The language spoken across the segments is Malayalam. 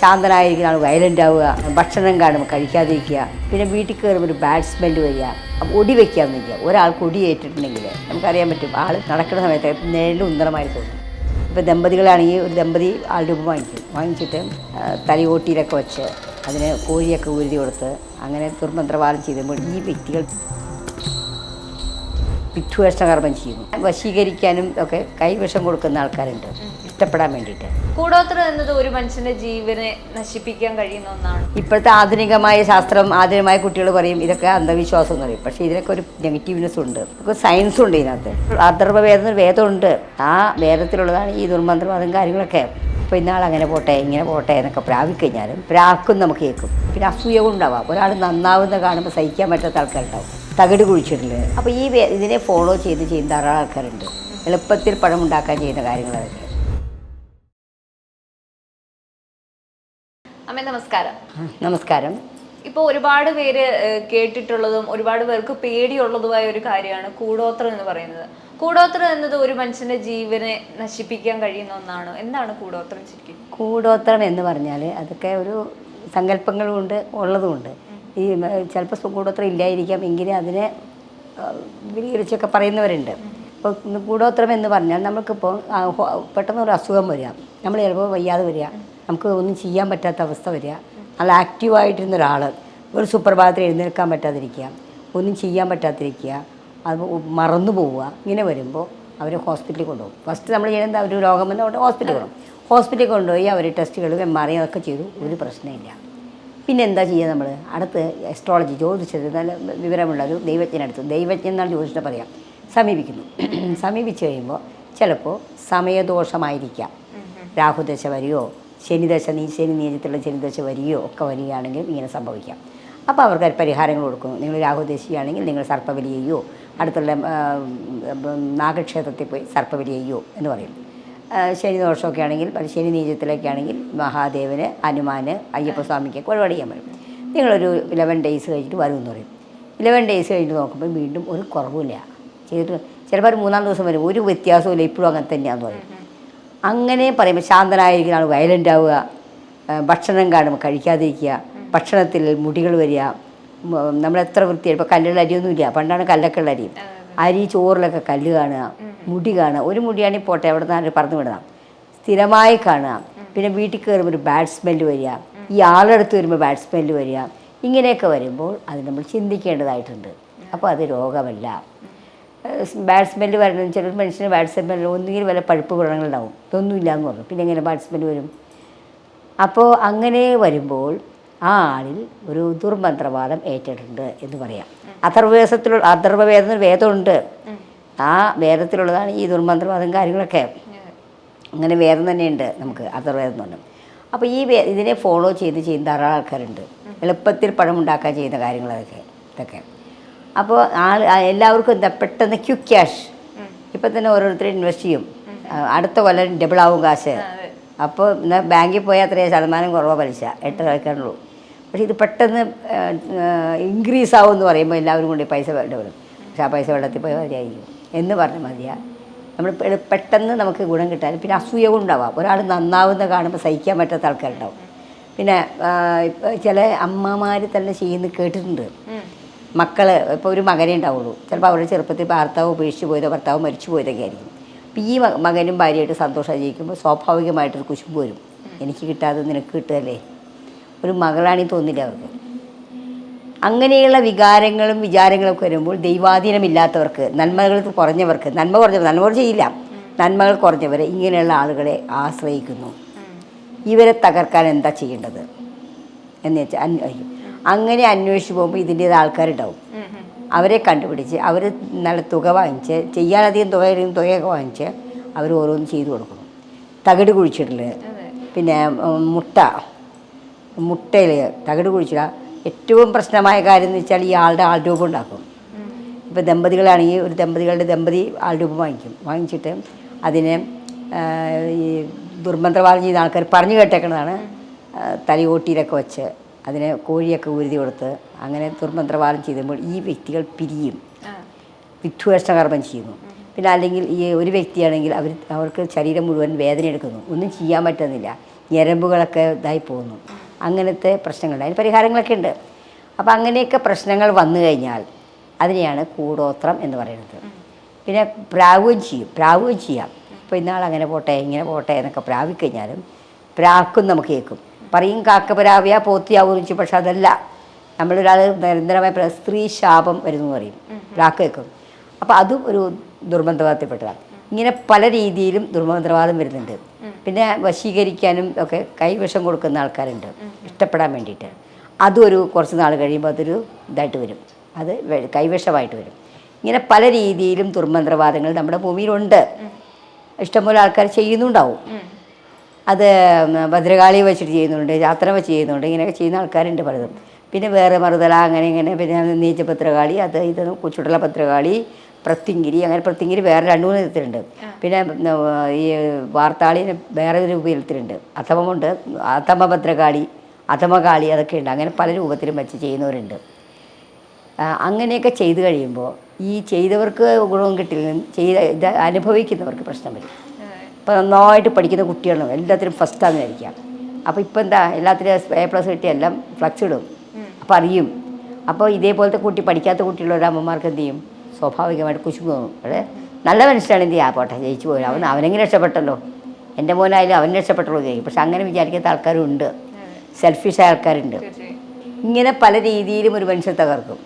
ശാന്തനായിരിക്കുന്ന ആൾ വയലന്റ് ആവുക ഭക്ഷണം കാണുമ്പോൾ കഴിക്കാതിരിക്കുക പിന്നെ വീട്ടിൽ കയറുമ്പോൾ ഒരു ബാഡ് സ്മെല്ല് വരിക ഒടി വയ്ക്കാൻ നിൽക്കുക ഒരാൾക്ക് ഒടി ഏറ്റിട്ടുണ്ടെങ്കിൽ നമുക്കറിയാൻ പറ്റും ആൾ നടക്കുന്ന സമയത്ത് നേരിൽ ഉന്നതമായി തോന്നും. ഇപ്പോൾ ദമ്പതികളാണെങ്കിൽ ഒരു ദമ്പതി ആൾ രൂപം വാങ്ങിക്കും. വാങ്ങിച്ചിട്ട് തലയോട്ടിയിലൊക്കെ വെച്ച് അതിന് കോഴിയൊക്കെ ഉരുതി കൊടുത്ത് അങ്ങനെ ദുർമന്ത്രവാദം ചെയ്യുമ്പോൾ ഈ വ്യക്തികൾ വിദ്വേഷകർമ്മം ചെയ്യുന്നു വശീകരിക്കാനും ഒക്കെ കൈവശം കൊടുക്കുന്ന ആൾക്കാരുണ്ട്. ഇഷ്ടപ്പെടാൻ വേണ്ടിയിട്ട്. കൂടോത്രം എന്നത് ഒരു മനുഷ്യന്റെ ജീവനെ നശിപ്പിക്കാൻ കഴിയുന്ന ഒന്നാണ്. ഇപ്പോഴത്തെ ആധുനികമായ ശാസ്ത്രം ആധുനികമായ കുട്ടികൾ പറയും ഇതൊക്കെ അന്ധവിശ്വാസം എന്ന് പറയും. പക്ഷേ ഇതിനൊക്കെ ഒരു നെഗറ്റീവ്നെസ് ഉണ്ട്. സയൻസ് ഉണ്ട് ഇതിനകത്ത്. അഥർവ വേദം വേദമുണ്ട് ആ വേദത്തിലുള്ളതാണ് ഈ ദുർമന്ത്രവാദം കാര്യങ്ങളൊക്കെ. ഇപ്പോൾ ഇന്നാൾ അങ്ങനെ പോട്ടെ ഇങ്ങനെ പോട്ടെ എന്നൊക്കെ പ്രാപിക്കഴിഞ്ഞാലും പ്രാക്കും നമുക്ക് കേൾക്കും. പിന്നെ അസൂയ കൊണ്ടാവാം. ഒരാൾ നന്നാവുന്ന കാണുമ്പോൾ സഹിക്കാൻ പറ്റാത്ത ആൾക്കാരുണ്ടാവും. തകിട് കുഴിച്ചിട്ടില്ല? അപ്പോൾ ഈ ഇതിനെ ഫോളോ ചെയ്ത് ചെയ്യുന്ന ധാരാളം ആൾക്കാരുണ്ട്. എളുപ്പത്തിൽ പണം ഉണ്ടാക്കാൻ ചെയ്യുന്ന കാര്യങ്ങളതൊക്കെ അമ്മ നമസ്കാരം. നമസ്കാരം. ഇപ്പോൾ ഒരുപാട് പേര് കേട്ടിട്ടുള്ളതും ഒരുപാട് പേർക്ക് പേടിയുള്ളതുമായ ഒരു കാര്യമാണ് കൂടോത്രം എന്ന് പറയുന്നത്. കൂടോത്രം എന്നത് ഒരു മനുഷ്യന്റെ ജീവനെ നശിപ്പിക്കാൻ കഴിയുന്ന ഒന്നാണ്? എന്താണ് കൂടോത്രം ശരിക്കും? കൂടോത്രം എന്ന് പറഞ്ഞാൽ അതൊക്കെ ഒരു സങ്കല്പങ്ങളുമുണ്ട് ഉള്ളതുമുണ്ട് ഈ ചിലപ്പോൾ സുഖൂടോത്രം ഇല്ലായിരിക്കാം. എങ്കിലും അതിനെ വിപുലീകരിച്ചൊക്കെ പറയുന്നവരുണ്ട്. ഇപ്പോൾ കൂടോത്രം എന്ന് പറഞ്ഞാൽ നമുക്കിപ്പോൾ പെട്ടെന്ന് ഒരു അസുഖം വരിക. നമ്മൾ ചിലപ്പോൾ വയ്യാതെ വരിക. നമുക്ക് ഒന്നും ചെയ്യാൻ പറ്റാത്ത അവസ്ഥ വരിക. നല്ല ആക്റ്റീവായിട്ടിരുന്ന ഒരാൾ ഒരു സുപ്രഭാതത്തിൽ എഴുന്നേൽക്കാൻ പറ്റാതിരിക്കുക. ഒന്നും ചെയ്യാൻ പറ്റാതിരിക്കുക. അത് മറന്നു പോവുക. ഇങ്ങനെ വരുമ്പോൾ അവരെ ഹോസ്പിറ്റലിൽ കൊണ്ടുപോകും. ഫസ്റ്റ് നമ്മൾ ചെയ്യുന്നത് അവർ രോഗം വന്നാൽ ഹോസ്പിറ്റലിൽ കൊണ്ടുപോകും. ഹോസ്പിറ്റലിൽ കൊണ്ടുപോയി അവർ ടെസ്റ്റുകളും എം ആർ ഐ അതൊക്കെ ചെയ്തു. ഒരു പ്രശ്നമില്ല പിന്നെ എന്താ ചെയ്യുക നമ്മൾ അടുത്ത് എസ്ട്രോളജി ജ്യോതിഷത്തിൽ നല്ല വിവരമുള്ള ഒരു ദൈവജ്ഞനടുത്ത് ദൈവജ്ഞൻ എന്നാണ് ജ്യോതിഷത്തെ പറയാം. സമീപിക്കുന്നു. സമീപിച്ച് കഴിയുമ്പോൾ ചിലപ്പോൾ സമയദോഷമായിരിക്കാം. രാഹുദശ വരികയോ ശനിദശ നീ ശനി നീചത്തിലുള്ള ശനിദശ വരികയോ ഒക്കെ വരികയാണെങ്കിൽ ഇങ്ങനെ സംഭവിക്കാം. അപ്പോൾ അവർക്ക് പരിഹാരങ്ങൾ കൊടുക്കുന്നു. നിങ്ങൾ രാഹുദേശിയാണെങ്കിൽ നിങ്ങൾ സർപ്പബലി അടുത്തുള്ള നാഗക്ഷേത്രത്തിൽ പോയി സർപ്പബലി എന്ന് പറയും ശനി ദോഷമൊക്കെ ആണെങ്കിൽ ശനി നീചത്തിലൊക്കെ ആണെങ്കിൽ മഹാദേവന് ഹനുമാന് അയ്യപ്പസ്വാമിക്കൊക്കെ ഒരുപാട് ചെയ്യാൻ പറ്റും. നിങ്ങളൊരു ഇലവൻ ഡേയ്സ് കഴിഞ്ഞിട്ട് വരും എന്ന് പറയും. ഇലവൻ ഡേയ്സ് കഴിഞ്ഞിട്ട് നോക്കുമ്പോൾ വീണ്ടും ഒരു കുറവില്ല ചെയ്തിട്ട് ചിലപ്പോൾ ഒരു മൂന്നാം ദിവസം വരും. ഒരു വ്യത്യാസവും ഇല്ല ഇപ്പോഴും അങ്ങനെ തന്നെയാണെന്ന് പറയും. അങ്ങനെ പറയുമ്പോൾ ശാന്തനായിരിക്കുന്ന ആൾ വയലന്റ് ആവുക ഭക്ഷണം കാണുമ്പോൾ കഴിക്കാതിരിക്കുക ഭക്ഷണത്തിൽ മുടികൾ വരിക നമ്മളെത്ര വൃത്തിയായിരിക്കും ഇപ്പോൾ കല്ലുകൾ അരിയൊന്നുമില്ല. പണ്ടാണ് കല്ലൊക്കെ ഉള്ള അരി. അരി ചോറിലൊക്കെ കല്ല് കാണുക മുടി കാണുക. ഒരു മുടിയാണെങ്കിൽ പോട്ടെ അവിടെ നിന്ന് പറന്നു വിടണം സ്ഥിരമായി കാണുക. പിന്നെ വീട്ടിൽ കയറുമ്പോൾ ഒരു ബാഡ് സ്മെല്ല് വരിക. ഈ ആളെടുത്ത് വരുമ്പോൾ ബാഡ് സ്മെല്ല് വരിക. ഇങ്ങനെയൊക്കെ വരുമ്പോൾ അത് നമ്മൾ ചിന്തിക്കേണ്ടതായിട്ടുണ്ട്. അപ്പോൾ അത് രോഗമല്ല. ബാഡ് സ്മെല്ല് വരണം ചില മനുഷ്യന് ബാഡ് സ്മെല്ല് ഒന്നുകിൽ വല്ല പഴുപ്പ് ഗുണങ്ങളുണ്ടാവും ഇതൊന്നും ഇല്ല എന്ന് പറഞ്ഞു. പിന്നെ എങ്ങനെ ബാഡ് സ്മെല്ല് വരും? അപ്പോൾ അങ്ങനെ വരുമ്പോൾ ആ ആളിൽ ഒരു ദുർമന്ത്രവാദം ഏറ്റിട്ടുണ്ട് എന്ന് പറയാം. അഥർവേദത്തിലുള്ള അഥർവവേദം വേദമുണ്ട്. ആ വേദത്തിലുള്ളതാണ് ഈ ദുർമന്ത്രവാദം കാര്യങ്ങളൊക്കെ. അങ്ങനെ വേദം തന്നെയുണ്ട് നമുക്ക് അഥർവേദം എന്ന് പറഞ്ഞു അപ്പോൾ ഈ വേ ഇതിനെ ഫോളോ ചെയ്ത് ചെയ്യുന്ന ധാരാളം ആൾക്കാരുണ്ട്. എളുപ്പത്തിൽ പഴമുണ്ടാക്കാൻ ചെയ്യുന്ന കാര്യങ്ങളതൊക്കെ ഇതൊക്കെ. അപ്പോൾ ആൾ എല്ലാവർക്കും എന്താ പെട്ടെന്ന് ക്യുക്ക് ക്യാഷ് ഇപ്പം തന്നെ ഓരോരുത്തരും ഇൻവെസ്റ്റ് ചെയ്യും. അടുത്ത കൊല്ലം ഡബിൾ ആവും കാശ്. അപ്പോൾ എന്നാൽ ബാങ്കിൽ പോയാൽ അത്രയും ശതമാനം കുറവാണ് പലിശ. എട്ട് കളിക്കാനുള്ളൂ പക്ഷേ ഇത് പെട്ടെന്ന് ഇൻക്രീസ് ആവും എന്ന് പറയുമ്പോൾ എല്ലാവരും കൂടി പൈസ ഡബിളും പക്ഷേ ആ പൈസ വെള്ളത്തിൽ പോയി മതിയായിരിക്കും. എന്ന് പറഞ്ഞാൽ മതിയാ. നമ്മൾ പെട്ടെന്ന് നമുക്ക് ഗുണം കിട്ടാൻ പിന്നെ അസൂയ കൊണ്ടാവാം. ഒരാൾ നന്നാവുന്ന കാണുമ്പോൾ സഹിക്കാൻ പറ്റാത്ത ആൾക്കാരുണ്ടാവും. പിന്നെ ചില അമ്മമാർ തന്നെ ചെയ്യുന്നത് കേട്ടിട്ടുണ്ട്. മക്കൾ ഇപ്പോൾ ഒരു മകനേ ഉണ്ടാവുള്ളൂ. ചിലപ്പോൾ അവരുടെ ചെറുപ്പത്തിൽ ഭർത്താവ് ഉപേക്ഷിച്ച് പോയതോ ഭർത്താവ് മരിച്ചു പോയതൊക്കെ ആയിരിക്കും. അപ്പോൾ ഈ മകനും ഭാര്യയായിട്ട് സന്തോഷം ജീവിക്കുമ്പോൾ സ്വാഭാവികമായിട്ടൊരു കുശുമ്പ് വരും. എനിക്ക് കിട്ടാതെ നിനക്ക് കിട്ടുകയല്ലേ? ഒരു മകളാണീ തോന്നില്ല അവർക്ക്. അങ്ങനെയുള്ള വികാരങ്ങളും വിചാരങ്ങളൊക്കെ വരുമ്പോൾ ദൈവാധീനമില്ലാത്തവർക്ക് നന്മകൾ കുറഞ്ഞവർക്ക് നന്മ കുറഞ്ഞവർ നന്മകൾ ചെയ്യില്ല. നന്മകൾ കുറഞ്ഞവരെ ഇങ്ങനെയുള്ള ആളുകളെ ആശ്രയിക്കുന്നു. ഇവരെ തകർക്കാൻ എന്താ ചെയ്യേണ്ടത്? എന്ന് വെച്ചാൽ അന്വേഷിക്കും അങ്ങനെ അന്വേഷിച്ച് പോകുമ്പോൾ ഇതിന്റേത് ആൾക്കാരുണ്ടാവും. അവരെ കണ്ടുപിടിച്ച് അവർ നല്ല തുക വാങ്ങിച്ച് ചെയ്യാനധികം തുക തുകയൊക്കെ വാങ്ങിച്ച് അവർ ഓരോന്നും ചെയ്തു കൊടുക്കുന്നു. തകിട് കുഴിച്ചിടൽ പിന്നെ മുട്ട മുട്ടയിൽ തകിട് കുഴിച്ചിട. ഏറ്റവും പ്രശ്നമായ കാര്യം എന്ന് വെച്ചാൽ ഈ ആളുടെ ആൾ രൂപം ഉണ്ടാക്കും. ഇപ്പോൾ ദമ്പതികളാണെങ്കിൽ ഒരു ദമ്പതികളുടെ ദമ്പതി ആൾ രൂപം വാങ്ങിക്കും. വാങ്ങിച്ചിട്ട് അതിനെ ഈ ദുർമന്ത്രവാദം ചെയ്യുന്ന ആൾക്കാർ പറഞ്ഞു കേട്ടേക്കുന്നതാണ് തലയോട്ടിയിലൊക്കെ വെച്ച് അതിനെ കോഴിയൊക്കെ ഉരുതി കൊടുത്ത് അങ്ങനെ ദുർമന്ത്രവാദം ചെയ്യുമ്പോൾ ഈ വ്യക്തികൾ പിരിയും. വിദ്വേഷകർമ്മം ചെയ്യുന്നു. പിന്നെ അല്ലെങ്കിൽ ഈ ഒരു വ്യക്തിയാണെങ്കിൽ അവർ അവർക്ക് ശരീരം മുഴുവൻ വേദന എടുക്കുന്നു. ഒന്നും ചെയ്യാൻ പറ്റുന്നില്ല. ഞരമ്പുകളൊക്കെ ഇതായി പോകുന്നു. അങ്ങനത്തെ പ്രശ്നങ്ങളുണ്ട്. അതിന് പരിഹാരങ്ങളൊക്കെ ഉണ്ട്. അപ്പോൾ അങ്ങനെയൊക്കെ പ്രശ്നങ്ങൾ വന്നു കഴിഞ്ഞാൽ അതിനെയാണ് കൂടോത്രം എന്ന് പറയുന്നത്. പിന്നെ പ്രാവുകയും ചെയ്യും. പ്രാവുകയും ചെയ്യാം. ഇപ്പോൾ ഇന്നാൾ അങ്ങനെ പോട്ടെ ഇങ്ങനെ പോട്ടെ എന്നൊക്കെ പ്രാവിക്കഴിഞ്ഞാലും പ്രാക്കും നമുക്ക് കേൾക്കും. പറയും കാക്ക പ്രാവിയാ പോത്തിയാവും വെച്ചു പക്ഷെ അതല്ല. നമ്മളൊരാൾ നിരന്തരമായ സ്ത്രീ ശാപം വരുന്നു എന്ന് പറയും. പ്രാക്ക് കേൾക്കും. അപ്പോൾ അതും ഒരു ദുർബന്ധവാദത്തിൽപ്പെട്ടതാണ്. ഇങ്ങനെ പല രീതിയിലും ദുർമന്ത്രവാദം വരുന്നുണ്ട്. പിന്നെ വശീകരിക്കാനും ഒക്കെ കൈവിഷം കൊടുക്കുന്ന ആൾക്കാരുണ്ട്. ഇഷ്ടപ്പെടാൻ വേണ്ടിയിട്ട്. അതും ഒരു കുറച്ച് നാൾ കഴിയുമ്പോൾ അതൊരു ഇതായിട്ട് വരും. അത് കൈവശമായിട്ട് കൈവിഷമായിട്ട് വരും. ഇങ്ങനെ പല രീതിയിലും ദുർമന്ത്രവാദങ്ങൾ നമ്മുടെ ഭൂമിയിലുണ്ട്. ഇഷ്ടംപോലെ ആൾക്കാർ ചെയ്യുന്നുണ്ടാവും. അത് ഭദ്രകാളി വെച്ചിട്ട് ചെയ്യുന്നുണ്ട് യാത്ര വെച്ച് ചെയ്യുന്നുണ്ട് ഇങ്ങനെയൊക്കെ ചെയ്യുന്ന ആൾക്കാരുണ്ട് പലതും. പിന്നെ വേറെ മറുതല അങ്ങനെ ഇങ്ങനെ പിന്നെ നീച്ച പത്രകാളി അത് ഇത് ചുടല പത്രകാളി പ്രത്യങ്കിരി അങ്ങനെ പ്രത്യങ്കിരി വേറെ രണ്ട് മൂന്ന് വിധത്തിലുണ്ട് പിന്നെ ഈ വാർത്താളിന് വേറെ ഒരു രൂപത്തിലുണ്ട് അഥമമുണ്ട് അഥമഭദ്രകാളി അഥമകാളി അതൊക്കെ ഉണ്ട്. അങ്ങനെ പല രൂപത്തിലും വെച്ച് ചെയ്യുന്നവരുണ്ട്. അങ്ങനെയൊക്കെ ചെയ്തു കഴിയുമ്പോൾ ഈ ചെയ്തവർക്ക് ഗുണവും കിട്ടില്ല ചെയ്ത ഇത് അനുഭവിക്കുന്നവർക്ക് പ്രശ്നം വരും. ഇപ്പോൾ നന്നായിട്ട് പഠിക്കുന്ന കുട്ടികളും എല്ലാത്തിനും ഫസ്റ്റാന്ന് വിചാരിക്കാം അപ്പോൾ ഇപ്പോൾ എന്താ എല്ലാത്തിനും എ പ്ലസ് കിട്ടി എല്ലാം ഫ്ലക്സ് ഇടും. അപ്പോൾ അറിയും. അപ്പോൾ ഇതേപോലത്തെ കുട്ടി പഠിക്കാത്ത കുട്ടികളുടെ അമ്മമാർക്ക് എന്ത് ചെയ്യും? സ്വാഭാവികമായിട്ട് കുശുമ്പ് തോന്നും. അവിടെ നല്ല മനുഷ്യനാണ് എന്ത് ചെയ്യാ? പോട്ടെ ജയിച്ചു പോയി. അവൻ അവനെങ്കിലും രക്ഷപ്പെട്ടല്ലോ? എന്റെ മോനായാലും അവൻ രക്ഷപ്പെട്ടല്ലോ എന്ന് ചെയ്യും പക്ഷെ അങ്ങനെ വിചാരിക്കാത്ത ആൾക്കാരുണ്ട്. സെൽഫിഷ് സെൽഫിഷായ ആൾക്കാരുണ്ട്. ഇങ്ങനെ പല രീതിയിലും ഒരു മനുഷ്യൻ തകർക്കും.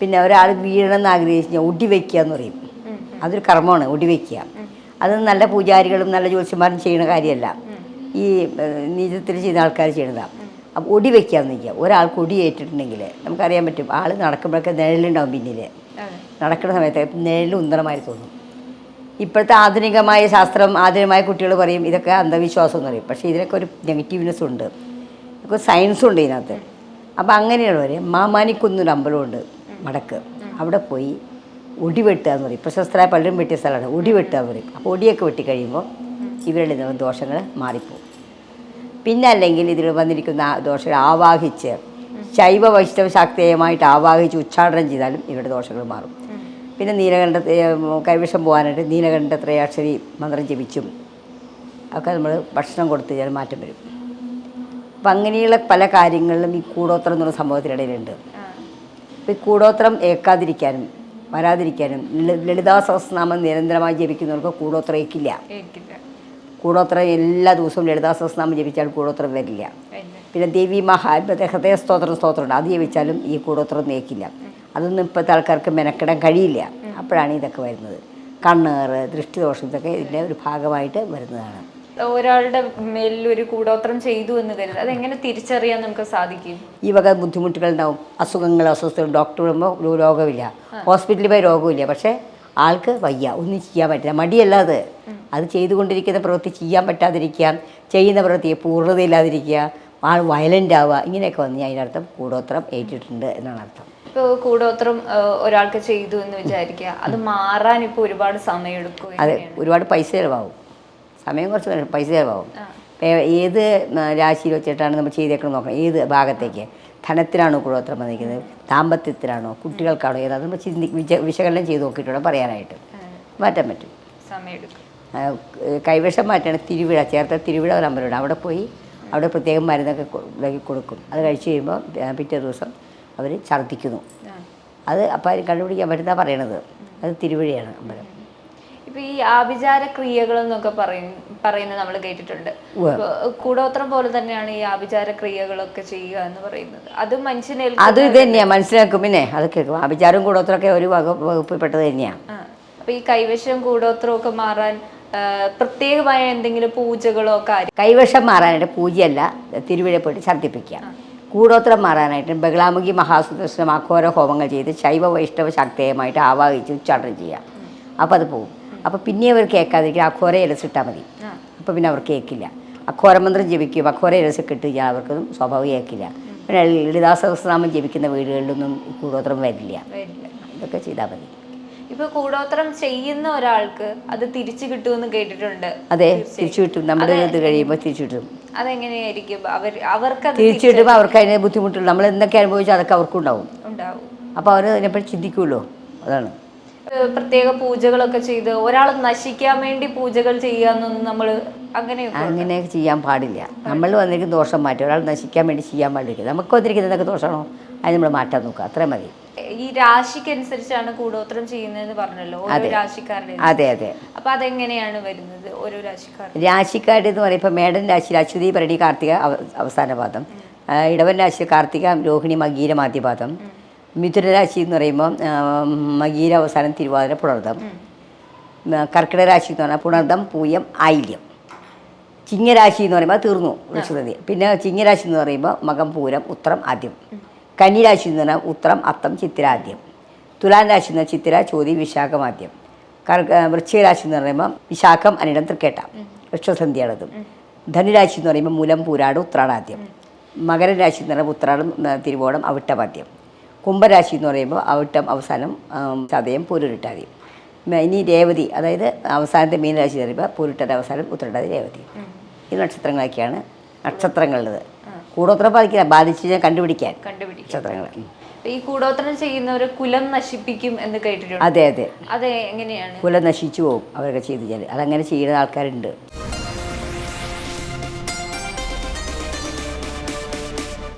പിന്നെ ഒരാൾ വീഴണമെന്ന് ആഗ്രഹിച്ച് കഴിഞ്ഞാൽ ഒടി വയ്ക്കുക എന്ന് പറയും. അതൊരു കർമ്മമാണ് ഒടി വയ്ക്കുക അത് നല്ല പൂജാരികളും നല്ല ജ്യോത്സ്യന്മാരും ചെയ്യുന്ന കാര്യമല്ല. ഈ നീചത്തിൽ ചെയ്യുന്ന ആൾക്കാർ ചെയ്യുന്നതാണ് അപ്പോൾ ഒടി വയ്ക്കാന്ന് വയ്ക്കുക ഒരാൾക്ക് ഒടി ഏറ്റിട്ടുണ്ടെങ്കിൽ നമുക്കറിയാൻ പറ്റും. ആൾ നടക്കുമ്പോഴൊക്കെ നിഴലുണ്ടാവും പിന്നിൽ നടക്കുന്ന സമയത്ത് നേരിൽ ഉന്തരമായി തോന്നും. ഇപ്പോഴത്തെ ആധുനികമായ ശാസ്ത്രം ആധുനികമായ കുട്ടികൾ പറയും ഇതൊക്കെ അന്ധവിശ്വാസം എന്ന് പറയും. പക്ഷേ ഇതിനൊക്കെ ഒരു നെഗറ്റീവ്നെസ് ഉണ്ട്. ഇതൊക്കെ സയൻസും ഉണ്ട് ഇതിനകത്ത്. അപ്പോൾ അങ്ങനെയുള്ളവർ മാമാനിക്കുന്നൊരു അമ്പലമുണ്ട് മടക്ക് അവിടെ പോയി ഒടി വെട്ടുക എന്ന് പറയും. പ്രശസ്തരായ പലരും വെട്ടിയ സ്ഥലമാണ്. ഒടി വെട്ടുക എന്ന് പറയും. അപ്പോൾ ഒടിയൊക്കെ വെട്ടി കഴിയുമ്പോൾ ഇവരുടെ ദോഷങ്ങൾ മാറിപ്പോകും പിന്നെ അല്ലെങ്കിൽ ഇതിൽ വന്നിരിക്കുന്ന ദോഷങ്ങൾ ആവാഹിച്ച് ശൈവ വൈഷ്ണവ ശാക്തേയമായിട്ട് ആവാഹിച്ച് ഉച്ചാടനം ചെയ്താലും ഇവരുടെ ദോഷങ്ങൾ മാറും. പിന്നെ നീലകണ്ഠ കൈവിഷം പോകാനായിട്ട് നീലകണ്ഠ ത്രയാക്ഷരി മന്ത്രം ജപിച്ചും. ഒക്കെ നമ്മൾ ഭക്ഷണം കൊടുത്തു കഴിഞ്ഞാൽ മാറ്റം വരും. അപ്പം അങ്ങനെയുള്ള പല കാര്യങ്ങളിലും ഈ കൂടോത്രം എന്നുള്ള സംഭവത്തിനിടയിലുണ്ട് അപ്പോൾ ഈ കൂടോത്രം ഏക്കാതിരിക്കാനും വരാതിരിക്കാനും ലളിത- സഹസ്രനാമം നിരന്തരമായി ജപിക്കുന്നവർക്ക് കൂടോത്രം ഏക്കില്ല ഏക്കില്ല കൂടോത്രം എല്ലാ ദിവസവും ലളിതാ സഹസ്രനാമം ജപിച്ചാൽ കൂടോത്രം വരില്ല. പിന്നെ ദേവി മഹാ ഹൃദയ സ്തോത്രം സ്തോത്രമുണ്ട്. അത് ജപിച്ചാലും ഈ കൂടോത്രം നേക്കില്ല അതൊന്നും ഇപ്പോഴത്തെ ആൾക്കാർക്ക് മെനക്കെടാൻ കഴിയില്ല. അപ്പോഴാണ് ഇതൊക്കെ വരുന്നത്. കണ്ണേറ് ദൃഷ്ടിദോഷം ഇതൊക്കെ ഇതിന്റെ ഒരു ഭാഗമായിട്ട് വരുന്നതാണ്. ഒരാളുടെ മേലിൽ ഒരു കൂടോത്രം ചെയ്തു എന്ന് കരുതുന്നത് അതെങ്ങനെ തിരിച്ചറിയാൻ നമുക്ക് സാധിക്കും? ഈ വക ബുദ്ധിമുട്ടുകൾ ഉണ്ടാവും അസുഖങ്ങൾ അസ്വസ്ഥകൾ ഡോക്ടർ വരുമ്പോൾ ഒരു രോഗമില്ല. ഹോസ്പിറ്റലിൽ പോയി രോഗമില്ല. പക്ഷേ ആൾക്ക് വയ്യ. ഒന്നും ചെയ്യാൻ പറ്റില്ല. മടിയല്ല അത്. അത് ചെയ്തുകൊണ്ടിരിക്കുന്ന പ്രവൃത്തി ചെയ്യാൻ പറ്റാതിരിക്കുക ചെയ്യുന്ന പ്രവൃത്തിയെ പൂർണതയില്ലാതിരിക്കുക ആൾ വയലന്റ് ആവുക ഇങ്ങനെയൊക്കെ വന്ന് അതിനർത്ഥം കൂടോത്രം ഏറ്റിട്ടുണ്ട് എന്നാണ് അർത്ഥം. ഇപ്പോൾ കൂടോത്രം ഒരാൾക്ക് ചെയ്തു എന്ന് വിചാരിക്കുക അത് മാറാൻ ഇപ്പോൾ ഒരുപാട് സമയം എടുക്കും അതെ ഒരുപാട് പൈസ ചിലവാകും. സമയം കുറച്ച് പൈസ ചിലവാകും. ഏത് രാശിയിൽ വെച്ചിട്ടാണ് നമ്മൾ ചെയ്തേക്കണം നോക്കണം ഏത് ഭാഗത്തേക്ക്? ധനത്തിലാണോ കൂടോത്രം വന്നിരിക്കുന്നത്? ദാമ്പത്യത്തിലാണോ? കുട്ടികൾക്കാണോ ഏതാ? നമ്മൾ ചിന്തി വിശകലനം ചെയ്ത് നോക്കിയിട്ടുണ്ട് പറയാനായിട്ട്. മാറ്റാൻ പറ്റും. കൈവശം മാറ്റാണ് തിരുവിഴ ചേർത്ത തിരുവിഴ ഒരു അമ്പലമുണ്ട്. അവിടെ പോയി അവിടെ പ്രത്യേകം മരുന്നൊക്കെ കൊടുക്കും. അത് കഴിച്ച് കഴിയുമ്പോൾ പിറ്റേ ദിവസം അവർ ഛർദ്ദിക്കുന്നു. അത് അപ്പം കണ്ടുപിടിക്കാൻ പറ്റുന്ന പറയണത്. അത് തിരുവഴിയാണ് അമ്പലം. ഇപ്പൊ ഈ ആഭിചാര ക്രിയകൾ എന്നൊക്കെ പറയും പറയുന്നത് നമ്മൾ കേട്ടിട്ടുണ്ട്. കൂടോത്രം പോലെ തന്നെയാണ് ഈ ആഭിചാര ക്രിയകളൊക്കെ ചെയ്യുക എന്ന് പറയുന്നത്. അത് മനുഷ്യനെ അത് ഇത് തന്നെയാണ് മനസ്സിലാക്കും. പിന്നെ അത് കേൾക്കും. ആഭിചാരവും കൂടോത്രം ഒക്കെ ഒരു വക വകുപ്പിൽപ്പെട്ടത് തന്നെയാണ്. അപ്പൊ ഈ കൈവശം കൂടോത്രം ഒക്കെ മാറാൻ പ്രത്യേകമായ എന്തെങ്കിലും പൂജകളോ കാര്യം കൈവശം മാറാനായിട്ട് പൂജയല്ല തിരുവിഴ പോയിട്ട് ഛർദ്ദിപ്പിക്കുക. കൂടോത്രം മാറാനായിട്ട് ബഹളാമുഖി മഹാസുദർശനം അഘോര ഹോമങ്ങൾ ചെയ്ത് ശൈവ വൈഷ്ണവ ശക്തേയമായിട്ട് ആവാഹിച്ച് ഉച്ചാടനം ചെയ്യാം അപ്പോൾ അത് പോകും. അപ്പോൾ പിന്നെ അവർ കേൾക്കാതിരിക്കുക അഘോര ഇലസിട്ടാൽ മതി. അപ്പോൾ പിന്നെ അവർ കേൾക്കില്ല. അഘോര മന്ത്രം ജപിക്കും. അഘോര ഇലസ് കിട്ടുക അവർക്കൊന്നും സ്വഭാവം കേൾക്കില്ല. പിന്നെ ലളിതാ സഹസ്രനാമം ജപിക്കുന്ന വീടുകളിലൊന്നും കൂടോത്രം വരില്ല. വരില്ല. ഇതൊക്കെ ചെയ്താൽ മതി. ഇപ്പൊ കൂടോത്രം ചെയ്യുന്ന ഒരാൾക്ക് അത് തിരിച്ചു കിട്ടുമെന്ന് കേട്ടിട്ടുണ്ട്. അതെ തിരിച്ചു കിട്ടും. നമ്മുടെ ഇത് കഴിയുമ്പോൾ തിരിച്ചു കിട്ടും. അതെങ്ങനെയായിരിക്കും? അവർ അവർക്കത് തിരിച്ചു അവർക്ക് അതിന് ബുദ്ധിമുട്ടുള്ളൂ. നമ്മൾ എന്തൊക്കെ അനുഭവിച്ചാൽ അതൊക്കെ അവർക്കും ഉണ്ടാവും. ഉണ്ടാവും അപ്പോൾ അവർ അതിനെപ്പറ്റി ചിന്തിക്കുമല്ലോ. അതാണ്. പ്രത്യേക പൂജകളൊക്കെ ചെയ്ത് ഒരാൾ നശിക്കാൻ വേണ്ടി പൂജകൾ ചെയ്യാന്നൊന്നും നമ്മൾ അങ്ങനെ അങ്ങനെ ചെയ്യാൻ പാടില്ല. നമ്മൾ വന്നിരിക്കുന്ന ദോഷം മാറ്റി. ഒരാൾ നശിക്കാൻ വേണ്ടി ചെയ്യാൻ പാടില്ല. നമുക്ക് വന്നിരിക്കുന്നതൊക്കെ ദോഷമാണോ? അത് നമ്മൾ മാറ്റാൻ നോക്കുക. അത്രയും മതി. ഈ രാശിക്ക് അനുസരിച്ചാണ് കൂടോത്രം ചെയ്യുന്നതെന്ന് പറഞ്ഞല്ലോ ഓരോ രാശിക്കാരുടെ അതെ അതെ. അപ്പൊ അതെങ്ങനെയാണ് വരുന്നത് ഓരോ രാശിക്കാരുടെ? രാശിക്കാരുടെ എന്ന് പറയുമ്പോൾ മേടൻ രാശി അശ്വതി ഭരണി കാർത്തിക അവ- അവസാന പാദം. ഇടവൻ രാശി കാർത്തിക രോഹിണി മകീര മാധ്യപാദം മിഥുന രാശി എന്ന് പറയുമ്പോൾ മകീര അവസാനം തിരുവാതിര പുണർദം. കർക്കിടരാശി രാശി എന്ന് പറഞ്ഞാൽ പുണർദം പൂയം ആയില്യം ചിങ്ങരാശി എന്ന് പറയുമ്പോൾ തീർന്നു വൃക്ഷതതി പിന്നെ ചിങ്ങരാശി എന്ന് പറയുമ്പോൾ മകം പൂരം ഉത്രം ആദ്യം. കന്നിരാശി എന്ന് പറഞ്ഞാൽ ഉത്രം അത്തം ചിത്തിരാദ്യം. തുലാം രാശി എന്ന് പറഞ്ഞാൽ ചിത്തിര ചോതി വിശാഖമാദ്യം. കർക്ക വൃശ്ചിക രാശി എന്ന് പറയുമ്പോൾ വിശാഖം അനിടം തൃക്കേട്ട. വൃക്ഷസന്ധ്യയാണത്. ധനുരാശി എന്ന് പറയുമ്പോൾ മൂലം പൂരാട് ഉത്രാടാദ്യം. മകരരാശി എന്ന് പറയുമ്പോൾ ഉത്രാടം തിരുവോണം അവിട്ടമാദ്യം കുംഭരാശി എന്ന് പറയുമ്പോൾ അവിട്ടം അവസാനം ചതയം പൂരുരുട്ടാദ്യം ഇനി രേവതി അതായത് അവസാനത്തെ മീനരാശി എന്ന് പറയുമ്പോൾ പൂരുട്ടാതെ അവസാനം ഉത്രട്ടാതി രേവതി. ഈ നക്ഷത്രങ്ങളൊക്കെയാണ് നക്ഷത്രങ്ങളുള്ളത് കൂടോത്രം ബാധിക്കില്ല ബാധിച്ച് ഞാൻ കണ്ടുപിടിക്കാൻ. കണ്ടുപിടിക്കും നക്ഷത്രങ്ങൾ ഈ കൂടോത്രം ചെയ്യുന്നവർ കുലം നശിപ്പിക്കും എന്ന് കേട്ടിട്ടുണ്ട്. അതെ അതെ. അതെ എങ്ങനെയാണ് കുലം നശിച്ചു പോകും അവരൊക്കെ ചെയ്തു കഴിഞ്ഞാൽ അതങ്ങനെ ചെയ്യുന്ന ആൾക്കാരുണ്ട്.